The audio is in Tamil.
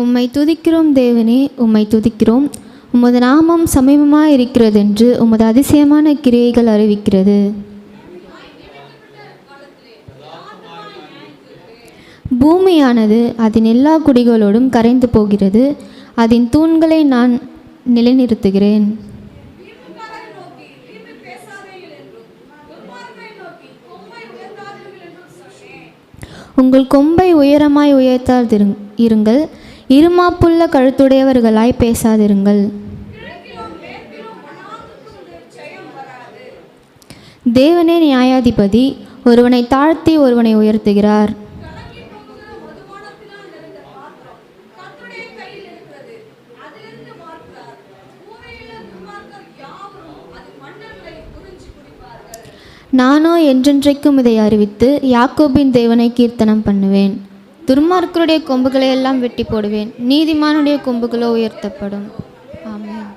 உம்மை துதிக்கிறோம் தேவனே உம்மை துதிக்கிறோம். உமது நாமம் சமீபமாக இருக்கிறதென்று உமது அதிசயமான கிரியைகள் அறிவிக்கிறது. பூமியானது அதன் எல்லா குடிகளோடும் கரைந்து போகிறது. அதன் தூண்களை நான் நிலைநிறுத்துகிறேன். உங்கள் கொம்பை உயரமாய் உயர்த்தாதிருங் இருங்கள். இருமாப்புள்ள கழுத்துடையவர்களாய் பேசாதிருங்கள். தேவனே நியாயாதிபதி ஒருவனை தாழ்த்தி ஒருவனை உயர்த்துகிறார். நானோ என்றென்றைக்கும் இதை அறிவித்து யாக்கோபின் தேவனை கீர்த்தனம் பண்ணுவேன். துர்மார்க்கருடைய கொம்புகளை எல்லாம் வெட்டி போடுவேன். நீதிமானுடைய கொம்புகளோ உயர்த்தப்படும். ஆமாம்